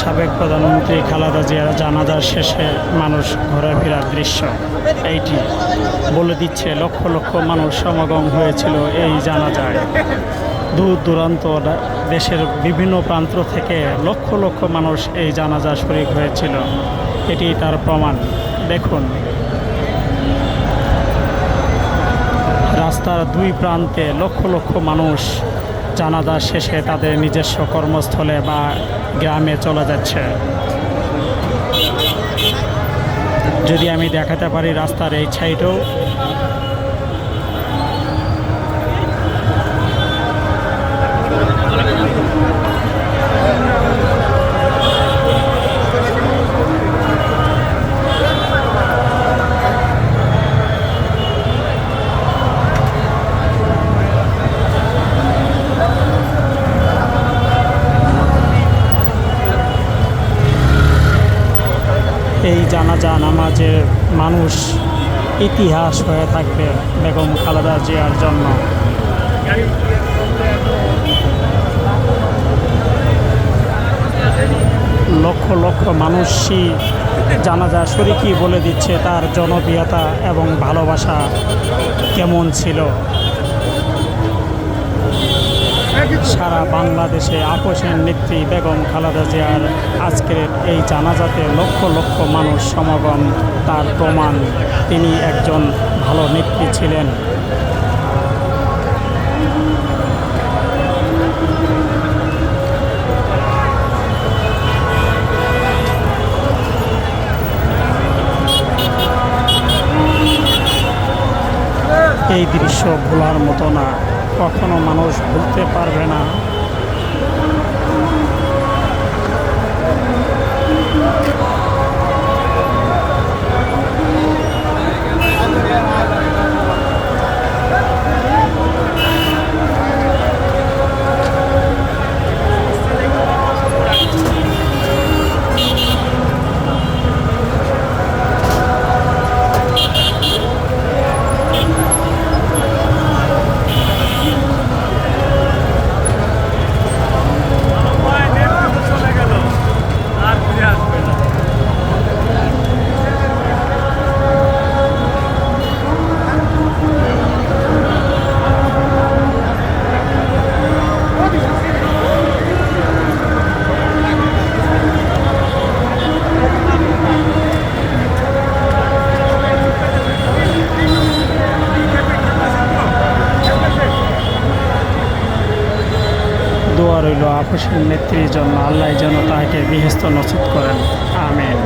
সাবেক প্রধানমন্ত্রী খালেদা জিয়ার জানাজার শেষে মানুষ ঘরে ফেরার দৃশ্য। এইটি বলে দিচ্ছে লক্ষ লক্ষ মানুষ সমাগম হয়েছিল এই জানাজায়। দূর দূরান্ত দেশের বিভিন্ন প্রান্ত থেকে লক্ষ লক্ষ মানুষ এই জানাজা শরিক হয়েছিল। এটি তার প্রমাণ। দেখুন। রাস্তার দুই প্রান্তে লক্ষ লক্ষ মানুষ জানাজা শেষে তাদের নিজস্ব কর্মস্থলে বা গ্রামে চলে যাচ্ছে। যদি আমি দেখাতে পারি রাস্তার এই সাইডেও এই জানাজা নামাজের মানুষ ইতিহাস হয়ে থাকবে বেগম খালেদা জিয়ার জন্য। লক্ষ লক্ষ মানুষই জানাজা শরিকি বলে দিচ্ছে তার জনপ্রিয়তা এবং ভালোবাসা কেমন ছিল। সারা বাংলাদেশে আপোষের নেত্রী বেগম খালেদা জিয়ার আজকের এই জানাজাতে লক্ষ লক্ষ মানুষ সমাগম, তার প্রমাণ। তিনি একজন ভালো নেত্রী ছিলেন। এই দৃশ্য ভোলার মতো না। কখনো মানুষ ভুলতে পারবে না। রইল আপসের নেত্রীর জন্য। আল্লাহ যেন তাহাকে বিহস্ত নসিব করেন। আমেন।